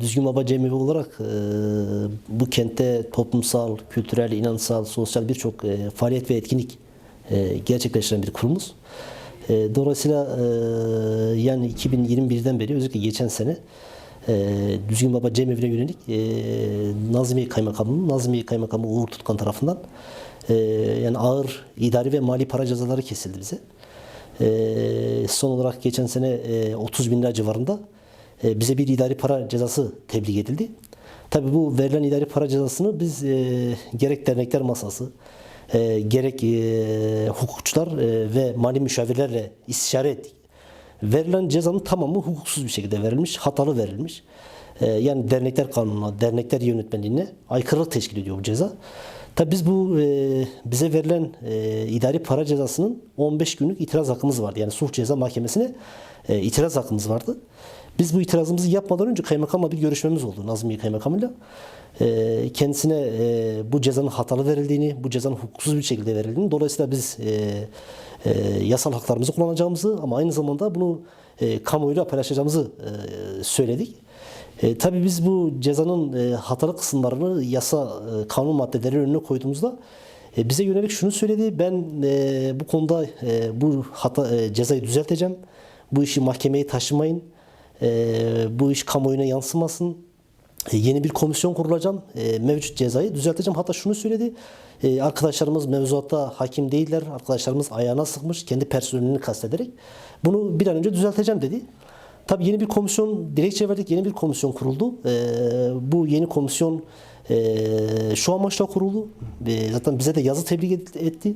Düzgün Baba Cemevi olarak e, bu kentte toplumsal, kültürel, inansal, sosyal birçok e, faaliyet ve etkinlik e, gerçekleştiren bir kurumuz. Dolayısıyla yani 2021'den beri özellikle geçen sene Düzgün Baba Cemevi'ne yönelik Nazmiye Kaymakamlığı, Nazmiye Kaymakamı Uğur Tutkan tarafından yani ağır idari ve mali para cezaları kesildi bize. Son olarak geçen sene e, 30 bin lira civarında bize bir idari para cezası tebliğ edildi. Tabii bu verilen idari para cezasını biz e, gerek dernekler masası, e, gerek e, hukukçular e, ve mali müşavirlerle istişare ettik. Verilen cezanın tamamı hukuksuz bir şekilde verilmiş, hatalı verilmiş. E, yani dernekler kanununa, dernekler yönetmeliğine aykırılık teşkil ediyor bu ceza. Tabii biz bu e, bize verilen e, idari para cezasının 15 günlük itiraz hakkımız vardı. Yani sulh ceza mahkemesine e, itiraz hakkımız vardı. Biz bu itirazımızı yapmadan önce kaymakamla bir görüşmemiz oldu Nazmiye Kaymakamıyla. E, kendisine e, bu cezanın hatalı verildiğini, bu cezanın hukuksuz bir şekilde verildiğini, dolayısıyla biz e, e, yasal haklarımızı kullanacağımızı ama aynı zamanda bunu e, kamuoyuyla paylaşacağımızı e, söyledik. E, tabii biz bu cezanın e, hatalı kısımlarını yasa e, kanun maddeleri önüne koyduğumuzda e, bize yönelik şunu söyledi. Ben e, bu konuda e, bu hata e, cezayı düzelteceğim. Bu işi mahkemeye taşımayın. E, bu iş kamuoyuna yansımasın. E, yeni bir komisyon kurulacağım. E, mevcut cezayı düzelteceğim. Hatta şunu söyledi. Arkadaşlarımız mevzuatta hakim değiller. Arkadaşlarımız ayağına sıkmış. Kendi personelini kastederek. Bunu bir an önce düzelteceğim dedi. Tabii yeni bir komisyon, dilekçe verdik, yeni bir komisyon kuruldu. Ee, bu yeni komisyon şu amaçla kuruldu. Zaten bize de yazı tebliğ et- etti.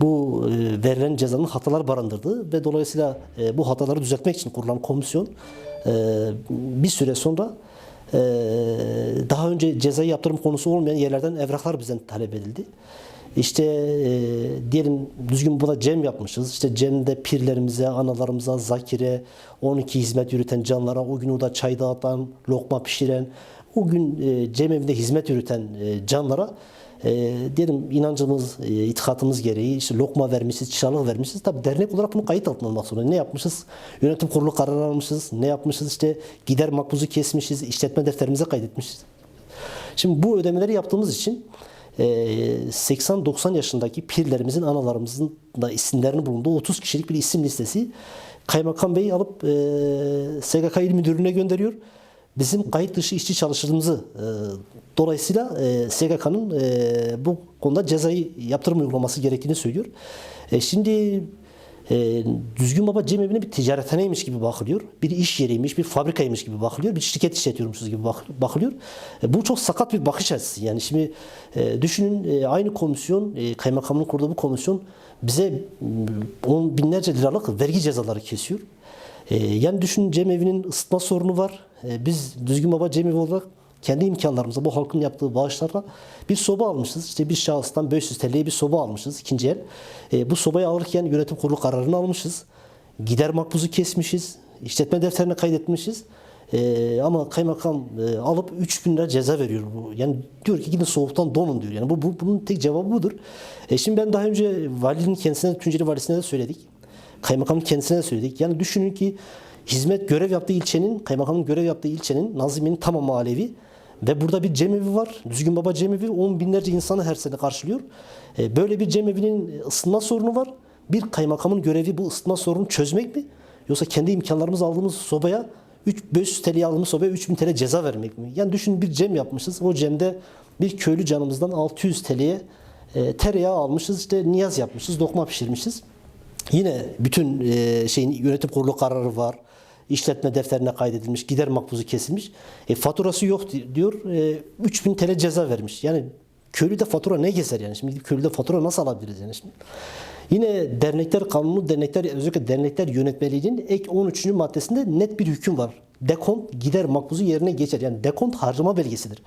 Bu e, verilen cezanın hatalar barındırdığı ve dolayısıyla e, bu hataları düzeltmek için kurulan komisyon e, bir süre sonra daha önce cezai yaptırım konusu olmayan yerlerden evraklar bizden talep edildi. İşte e, diyelim düzgün burada cem yapmışız. İşte cemde pirlerimize, analarımıza, zakire, 12 hizmet yürüten canlara, o gün orada çay dağıtan, lokma pişiren, o gün e, cem evinde hizmet yürüten e, canlara e, diyelim inancımız, e, itikatımız gereği işte lokma vermişiz, çıralık vermişiz. Tabi dernek olarak bunu kayıt altına almak zorunda. Ne yapmışız? Yönetim kurulu kararı almışız. Ne yapmışız? İşte gider makbuzu kesmişiz, işletme defterimize kaydetmişiz. Şimdi bu ödemeleri yaptığımız için e, 80-90 yaşındaki pirlerimizin, analarımızın da isimlerinin bulunduğu 30 kişilik bir isim listesi Kaymakam Bey alıp e, SGK İl Müdürlüğü'ne gönderiyor. Bizim kayıt dışı işçi çalıştığımızı e, dolayısıyla e, SGK'nın e, bu konuda cezai yaptırım uygulaması gerektiğini söylüyor. E, şimdi e, Düzgün Baba Cemevi'ne bir ticarethaneymiş gibi bakılıyor. Bir iş yeriymiş, bir fabrikaymış gibi bakılıyor. Bir şirket işletiyormuşuz gibi bak- bakılıyor. E, bu çok sakat bir bakış açısı. Yani şimdi e, düşünün e, aynı komisyon, e, kaymakamın kurduğu bu komisyon bize on binlerce liralık vergi cezaları kesiyor. E, yani düşünün cemevi'nin ısıtma sorunu var. E, biz Düzgün Baba Cemevi olarak kendi imkanlarımızla bu halkın yaptığı bağışlarla bir soba almışız. İşte bir şahıstan 500 TL'ye bir soba almışız ikinci el. E, bu sobayı alırken yönetim kurulu kararını almışız. Gider makbuzu kesmişiz. işletme defterine kaydetmişiz. E, ama kaymakam e, alıp 3000 lira ceza veriyor bu. Yani diyor ki gidin soğuktan donun diyor. Yani bu, bu bunun tek cevabı budur. E, şimdi ben daha önce valinin kendisine, Tunceli valisine de söyledik. Kaymakamın kendisine söyledik. Yani düşünün ki hizmet görev yaptığı ilçenin, kaymakamın görev yaptığı ilçenin, Nazimi'nin tamamı Alevi. Ve burada bir cemevi var. Düzgün Baba cemevi 10 binlerce insanı her sene karşılıyor. E, Böyle bir cemevinin ısıtma sorunu var. Bir kaymakamın görevi bu ısıtma sorunu çözmek mi? Yoksa kendi imkanlarımız aldığımız sobaya 3 500 TL aldığımız sobaya 3000 TL ceza vermek mi? Yani düşünün bir cem yapmışız. O cemde bir köylü canımızdan 600 TL'ye e, tereyağı almışız. işte niyaz yapmışız, dokma pişirmişiz. Yine bütün e, şeyin yönetim kurulu kararı var. İşletme defterine kaydedilmiş, gider makbuzu kesilmiş. E, faturası yok di- diyor. E, 3000 TL ceza vermiş. Yani köylüde fatura ne gezer yani? Şimdi köylüde fatura nasıl alabiliriz yani şimdi? Yine dernekler kanunu, dernekler özellikle dernekler yönetmeliğinin ek 13. maddesinde net bir hüküm var. Dekont gider makbuzu yerine geçer. Yani dekont harcama belgesidir.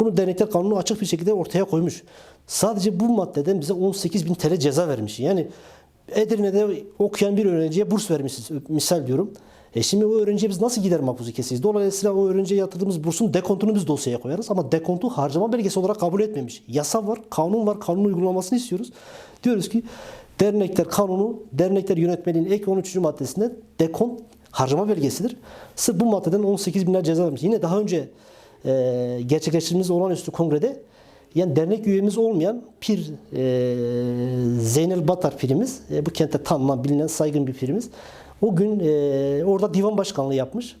Bunu dernekler kanunu açık bir şekilde ortaya koymuş. Sadece bu maddeden bize 18 bin TL ceza vermiş. Yani Edirne'de okuyan bir öğrenciye burs vermişiz. Misal diyorum. E şimdi o öğrenciye biz nasıl gider makbuzu keseceğiz? Dolayısıyla o öğrenciye yatırdığımız bursun dekontunu biz dosyaya koyarız. Ama dekontu harcama belgesi olarak kabul etmemiş. Yasa var, kanun var, kanun uygulamasını istiyoruz. Diyoruz ki dernekler kanunu, dernekler yönetmeliğinin ek 13. maddesinde dekont harcama belgesidir. Sırf bu maddeden 18 bin lira ceza vermiş. Yine daha önce e, gerçekleştirdiğimiz olağanüstü kongrede yani dernek üyemiz olmayan Pir e, Zeynel Batar pirimiz, e, bu kentte tanınan, bilinen, saygın bir pirimiz. O gün e, orada divan başkanlığı yapmış.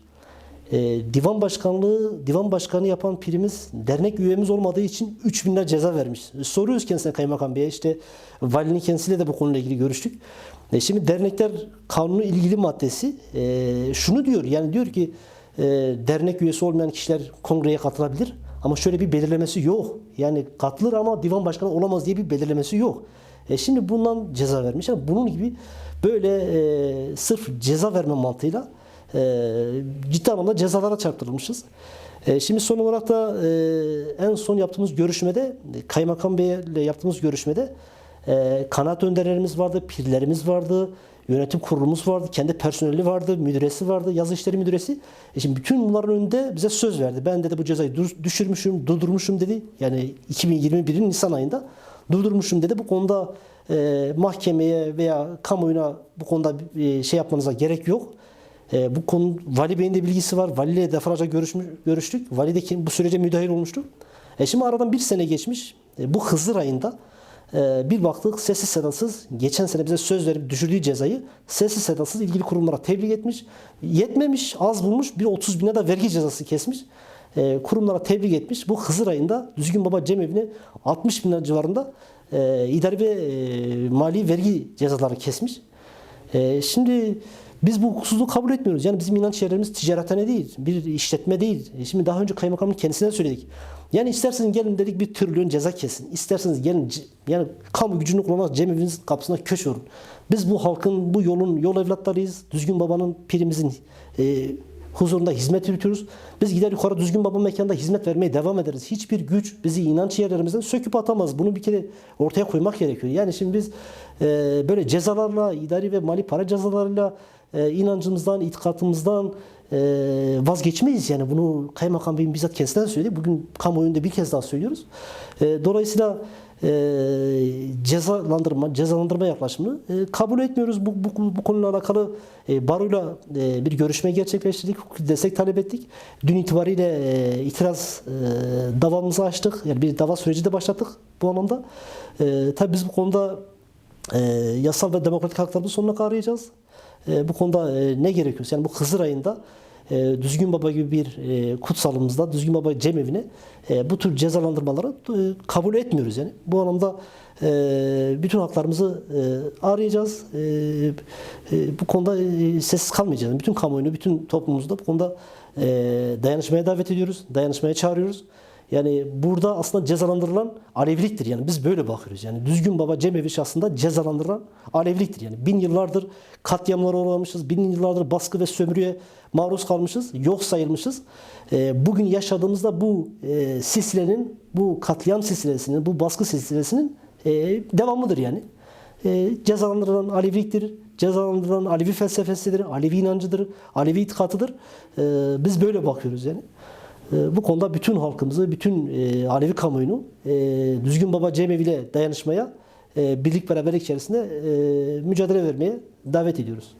E, divan başkanlığı, divan başkanı yapan pirimiz dernek üyemiz olmadığı için 3 bin lira ceza vermiş. Soruyoruz kendisine kaymakam beye işte valinin kendisiyle de bu konuyla ilgili görüştük. E, şimdi dernekler kanunu ilgili maddesi e, şunu diyor yani diyor ki e, dernek üyesi olmayan kişiler kongreye katılabilir. Ama şöyle bir belirlemesi yok. Yani katılır ama divan başkanı olamaz diye bir belirlemesi yok. E şimdi bundan ceza vermiş. Yani bunun gibi böyle e, sırf ceza verme mantığıyla e, ciddi anlamda cezalara çarptırılmışız. E, şimdi son olarak da e, en son yaptığımız görüşmede e, Kaymakam Bey'le yaptığımız görüşmede e, kanaat önderlerimiz vardı, pirlerimiz vardı, yönetim kurulumuz vardı, kendi personeli vardı, müdüresi vardı, yazı işleri müdüresi. E şimdi bütün bunların önünde bize söz verdi. Ben dedi bu cezayı düşürmüşüm, durdurmuşum dedi. Yani 2021'in Nisan ayında durdurmuşum dedi. Bu konuda e, mahkemeye veya kamuoyuna bu konuda e, şey yapmanıza gerek yok. E, bu konu Vali Bey'in de bilgisi var. Vali ile defalarca görüşmüş, görüştük. Vali de kim- bu sürece müdahil olmuştu. E şimdi aradan bir sene geçmiş. E, bu Hızır ayında bir baktık sessiz sedasız geçen sene bize söz verip düşürdüğü cezayı sessiz sedasız ilgili kurumlara tebliğ etmiş. Yetmemiş, az bulmuş. Bir 30 bine de vergi cezası kesmiş. E, kurumlara tebliğ etmiş. Bu Hızır ayında Düzgün Baba Cemevi'ne 60 bin lira civarında e, idari ve e, mali vergi cezaları kesmiş. E, şimdi biz bu hukuksuzluğu kabul etmiyoruz. Yani bizim inanç yerlerimiz ticarethane değil, bir işletme değil. E, şimdi daha önce kaymakamın kendisine söyledik. Yani isterseniz gelin dedik bir trilyon ceza kesin. İsterseniz gelin yani kamu gücünü kullanarak cemevinizin kapısına köş vurun. Biz bu halkın, bu yolun yol evlatlarıyız. Düzgün babanın, pirimizin e, huzurunda hizmet yürütüyoruz. Biz gider yukarı düzgün baba mekanda hizmet vermeye devam ederiz. Hiçbir güç bizi inanç yerlerimizden söküp atamaz. Bunu bir kere ortaya koymak gerekiyor. Yani şimdi biz e, böyle cezalarla, idari ve mali para cezalarıyla e, inancımızdan, itikatımızdan e, vazgeçmeyiz. Yani bunu Kaymakam Bey'in bizzat kendisinden söyledi. Bugün kamuoyunda bir kez daha söylüyoruz. E, dolayısıyla e, cezalandırma, cezalandırma yaklaşımını e, kabul etmiyoruz. Bu, bu, bu konuyla alakalı e, baroyla bir görüşme gerçekleştirdik. Destek talep ettik. Dün itibariyle itiraz davamızı açtık. Yani bir dava süreci de başlattık bu anlamda. E, tabii biz bu konuda yasal ve demokratik haklarımızı sonuna kadar arayacağız. E, bu konuda e, ne gerekiyorsa yani bu Hızır ayında e, Düzgün Baba gibi bir e, kutsalımızda Düzgün Baba cemevine e, bu tür cezalandırmaları e, kabul etmiyoruz yani. Bu anlamda e, bütün haklarımızı e, arayacağız. E, e, bu konuda e, sessiz kalmayacağız. Bütün kamuoyunu, bütün toplumumuzda bu konuda e, dayanışmaya davet ediyoruz. Dayanışmaya çağırıyoruz. Yani burada aslında cezalandırılan Aleviliktir. Yani biz böyle bakıyoruz. Yani düzgün baba cemevi aslında cezalandırılan Aleviliktir. Yani bin yıllardır katliamlara uğramışız. Bin yıllardır baskı ve sömürüye maruz kalmışız. Yok sayılmışız. Ee, bugün yaşadığımızda bu e, silsilenin, bu katliam silsilesinin, bu baskı silsilesinin e, devamıdır yani. E, cezalandırılan Aleviliktir. Cezalandırılan Alevi felsefesidir, Alevi inancıdır, Alevi itikatıdır. E, biz böyle bakıyoruz yani. E, Bu konuda bütün halkımızı, bütün e, Alevi kamuoyunu e, Düzgün Baba Cemevi dayanışmaya, e, birlik beraberlik içerisinde mücadele vermeye davet ediyoruz.